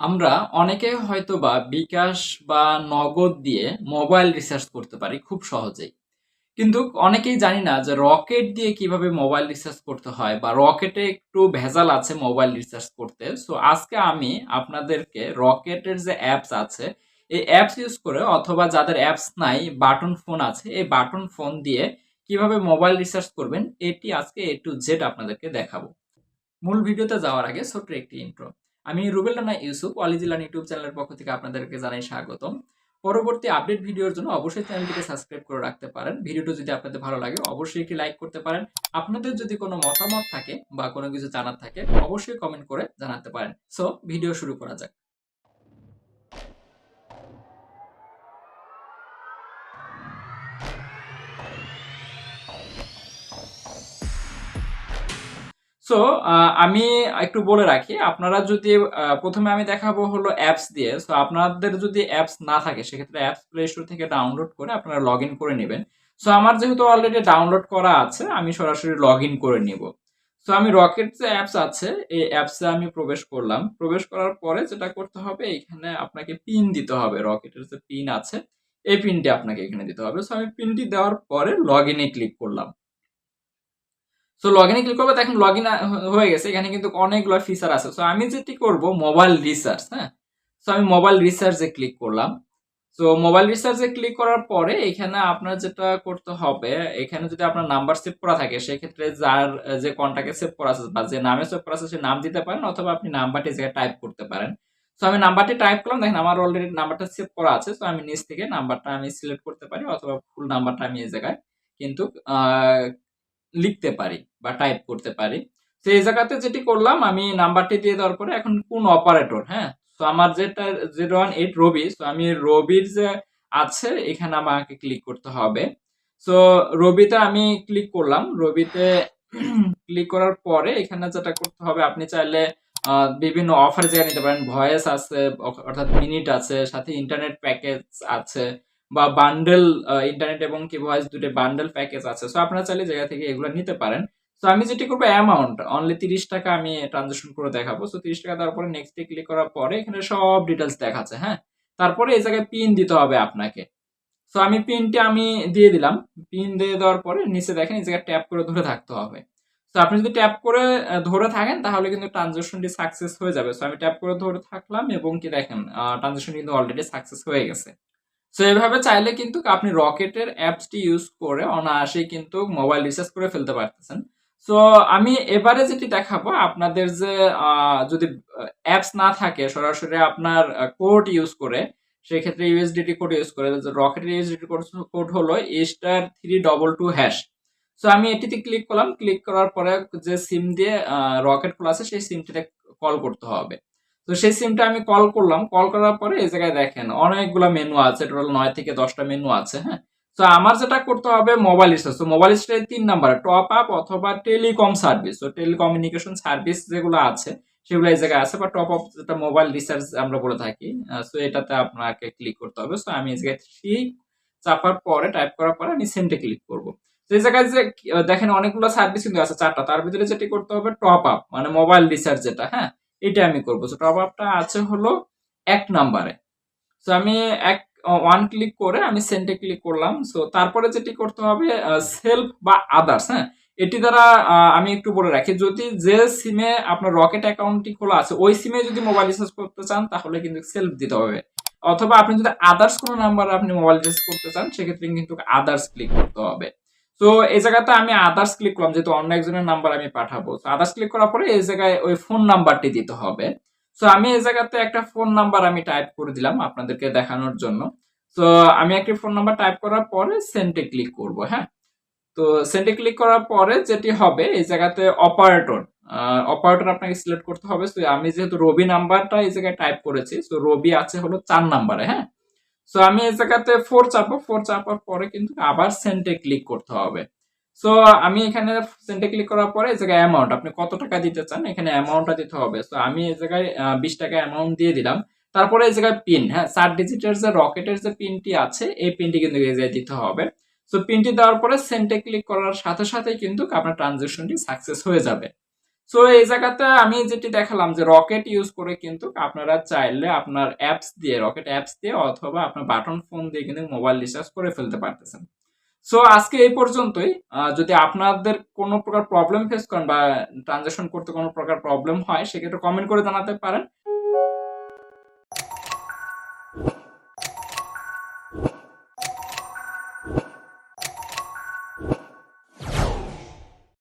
আমরা অনেকে হয়তো বা বিকাশ বা নগদ দিয়ে মোবাইল রিচার্জ করতে পারি খুব সহজেই। কিন্তু অনেকেই জানি না যে রকেট দিয়ে কীভাবে মোবাইল রিচার্জ করতে হয় বা রকেটে একটু ভেজাল আছে মোবাইল রিচার্জ করতে। সো আজকে আমি আপনাদেরকে রকেটের যে অ্যাপস আছে, এই অ্যাপস ইউজ করে অথবা যাদের অ্যাপস নাই, বাটন ফোন আছে, এই বাটন ফোন দিয়ে কীভাবে মোবাইল রিচার্জ করবেন, এটি আজকে এ টু জেড আপনাদেরকে দেখাবো। মূল ভিডিওতে যাওয়ার আগে ছোট্ট একটি ইন্ট্রো আমি রুবেল রানা ইউসুফ অলিজিলান ইউটিউব চ্যানেলের পক্ষ থেকে আপনাদেরকে জানাই স্বাগতম। পরবর্তী আপডেট ভিডিওর জন্য অবশ্যই চ্যানেলটিকে সাবস্ক্রাইব করে রাখতে পারেন। ভিডিওটি যদি আপনাদের ভালো লাগে, অবশ্যই একটি লাইক করতে পারেন। আপনাদের যদি কোনো মতামত থাকে বা কোনো কিছু জানার থাকে, অবশ্যই কমেন্ট করে জানাতে পারেন। সো, ভিডিও শুরু করা যাক। সো আমি একটু বলে রাখি, আপনারা যদি প্রথমে আমি দেখাবো হলো অ্যাপস দিয়ে। সো আপনাদের যদি অ্যাপস না থাকে, সেক্ষেত্রে অ্যাপস প্লে স্টোর থেকে ডাউনলোড করে আপনারা লগ ইন করে নেবেন। সো আমার যেহেতু অলরেডি ডাউনলোড করা আছে, আমি সরাসরি লগ ইন করে নিব। সো আমি রকেট যে অ্যাপস আছে, এই অ্যাপসে আমি প্রবেশ করলাম। প্রবেশ করার পরে যেটা করতে হবে, এখানে আপনাকে পিন দিতে হবে। রকেটের যে পিন আছে, এই পিনটি আপনাকে এখানে দিতে হবে। সো আমি পিনটি দেওয়ার পরে লগ ইনে ক্লিক করলাম। সো লগ ইনে ক্লিক করব, দেখেন লগ ইন হয়ে গেছে। এখানে কিন্তু অনেকগুলো ফিচার আছে। সো আমি যেটি করব মোবাইল রিসার্চ হ্যাঁ? সো আমি মোবাইল রিসার্চে ক্লিক করলাম। সো মোবাইল রিসার্চে ক্লিক করার পরে এখানে আপনার যেটা করতে হবে, এখানে যদি আপনার নাম্বার সেভ করা থাকে, সেক্ষেত্রে যার যে কন্ট্যাক্টে সেভ করা আছে বা যে নামে সেভ করা আছে, সে নাম দিতে পারেন অথবা আপনি নাম্বারটি জায়গায় টাইপ করতে পারেন। সো আমি নাম্বারটি টাইপ করলাম, দেখেন আমার অলরেডি নাম্বারটা সেভ করা আছে। সো আমি নিচ থেকে নাম্বারটা আমি সিলেক্ট করতে পারি, অথবা ফুল নাম্বারটা আমি এই জায়গায় কিন্তু লিখতে পারি। বা টাইপ করতে পারি। তো এই জায়গাতে যেটি করলাম, আমি নাম্বারটি দিয়ে দেওয়ার পরে এখন কোন অপারেটর হ্যাঁ? তো আমার যেটা জিরো ওয়ান এইট রবি তো আমি রবির যে আছে, এখানে আমাকে ক্লিক করতে হবে। সো রবিতে আমি ক্লিক করলাম। রবিতে ক্লিক করার পরে এখানে যেটা করতে হবে, আপনি চাইলে বিভিন্ন অফার জায়গা নিতে পারেন। ভয়েস আছে অর্থাৎ মিনিট আছে, সাথে ইন্টারনেট প্যাকেজ আছে, বা বান্ডেল ইন্টারনেট এবং কি ভয়েস দুটো বান্ডেল প্যাকেজ আছে। সো আপনারা চাইলে জায়গা থেকে এগুলো নিতে পারেন। তো আমি যেটি করব অ্যামাউন্ট অনলি তিরিশ টাকা আমি ট্রানজেকশন করে দেখাবো। সো তিরিশ টাকা দেওয়ার পরে নেক্সটে ক্লিক করার পরে এখানে সব ডিটেলস দেখাচ্ছে হ্যাঁ? তারপরে এই জায়গায় পিন দিতে হবে আপনাকে। সো আমি পিনটি আমি দিয়ে দিলাম। পিন দিয়ে দেওয়ার পরে নিচে দেখেন, এই জায়গায় ট্যাপ করে ধরে থাকতে হবে। তো আপনি যদি ট্যাপ করে ধরে থাকেন, তাহলে কিন্তু ট্রানজেকশনটি সাকসেস হয়ে যাবে। সো আমি ট্যাপ করে ধরে থাকলাম এবং কি দেখেন ট্রানজেকশন কিন্তু অলরেডি সাকসেস হয়ে গেছে। সো এভাবে চাইলে কিন্তু আপনি রকেটের অ্যাপসটি ইউজ করে অনায়াসেই কিন্তু মোবাইল রিচার্জ করে ফেলতে পারতেছেন। সো আমি এবারে যেটি দেখাবো, আপনাদের যে যদি অ্যাপস না থাকে, সরাসরি আপনার কোড ইউজ করে, সেক্ষেত্রে ইউএসডিটি কোড ইউজ করে রকেটের ইউএসডিটি কোড হলো star three double two hash so আমি এটিতে ক্লিক করলাম ক্লিক করার পরে যে সিম দিয়ে রকেট খোলা আছে, সেই সিমটিতে কল করতে হবে। তো সেই সিমটা আমি কল করলাম কল করার পরে এই জায়গায় দেখেন, অনেকগুলো মেনু আছে টোটাল নয় থেকে দশটা মেনু আছে হ্যাঁ? তো আমার যেটা করতে হবে মোবাইল রিচার্জ তো মোবাইল রিচার্জ তিন নাম্বার টপ আপ অথবা টেলিকম সার্ভিস তো টেলিকমিউনিকেশন সার্ভিস যেগুলো আছে, সেগুলো এই জায়গায় আছে, বা টপ আপ যেটা মোবাইল রিচার্জ আমরা বলে থাকি সো এটাতে আপনাকে ক্লিক করতে হবে সো আমি এই জায়গায় থ্রি চাপার পরে টাইপ করার পরে আমি সেন্টে ক্লিক করব। এই জায়গায় যে, দেখেন অনেকগুলো সার্ভিস কিন্তু আছে, চারটা, তার ভিতরে যেটি করতে হবে টপ আপ মানে মোবাইল রিচার্জ যেটা হ্যাঁ এটা আমি করব। তো টপ আপটা আছে হলো এক নাম্বারে তো আমি এক ওয়ান ক্লিক করে আমি সেন্টে ক্লিক করলাম। সো তারপরে যেটি করতে হবে সেলফ বা আদার্স হ্যাঁ? এটি দ্বারা আমি একটু বলে রাখি, যদি যে সিমে আপনার রকেট অ্যাকাউন্টটি খোলা আছে, ওই সিমে যদি মোবাইল রিচার্জ করতে চান, তাহলে কিন্তু সেলফ দিতে হবে। অথবা আপনি যদি আদার্স কোনো নাম্বার আপনি মোবাইল রিচার্জ করতে চান, সেক্ষেত্রে কিন্তু আদার্স ক্লিক করতে হবে। তো এই জায়গাতে আমি আদার্স ক্লিক করলাম, যেহেতু অন্য একজনের নাম্বার আমি পাঠাবো। তো আদার্স ক্লিক করার পরে এই জায়গায় ওই ফোন নাম্বারটি দিতে হবে। তো আমি এই জায়গাতে একটা ফোন নাম্বার আমি টাইপ করে দিলাম আপনাদেরকে দেখানোর জন্য। তো আমি একটি ফোন নাম্বার টাইপ করার পরে সেন্টে ক্লিক করব হ্যাঁ? তো সেন্টে ক্লিক করার পরে যেটি হবে, এই জায়গাতে অপারেটর অপারেটর আপনাকে সিলেক্ট করতে হবে। তো আমি যেহেতু রবি নাম্বারটা এই জায়গায় টাইপ করেছি তো রবি আছে হলো চার নাম্বারে হ্যাঁ? সো আমি এই জায়গাতে ফোর চাপবো ফোর চাপার পরে কিন্তু আবার সেন্টে ক্লিক করতে হবে। সো আমি এখানে সেন্টে ক্লিক করার পরে এই জায়গায় অ্যামাউন্ট আপনি কত টাকা দিতে চান, এখানে অ্যামাউন্টটা দিতে হবে। সো আমি এই জায়গায় বিশ টাকা অ্যামাউন্ট দিয়ে দিলাম। তারপরে এই জায়গায় পিন হ্যাঁ চার ডিজিটের যে রকেটের যে পিনটি আছে, এই পিনটি কিন্তু এই জায়গায় দিতে হবে। সো পিনটি দেওয়ার পরে সেন্টে ক্লিক করার সাথে সাথে কিন্তু আপনার ট্রানজেকশনটি সাকসেস হয়ে যাবে। সো এই জায়গাতে আমি যেটি দেখালাম যে রকেট ইউজ করে কিন্তু আপনারা চাইলে আপনার অ্যাপস দিয়ে রকেট অ্যাপস দিয়ে অথবা আপনার বাটন ফোন দিয়ে কিন্তু মোবাইল রিচার্জ করে ফেলতে পারতেছেন। সো আজকে এই পর্যন্তই। যদি আপনাদের কোনো প্রকার প্রবলেম ফেস করেন বা ট্রানজাকশন করতে কোনো প্রকার প্রবলেম হয়, সেক্ষেত্রে কমেন্ট করে জানাতে পারেন।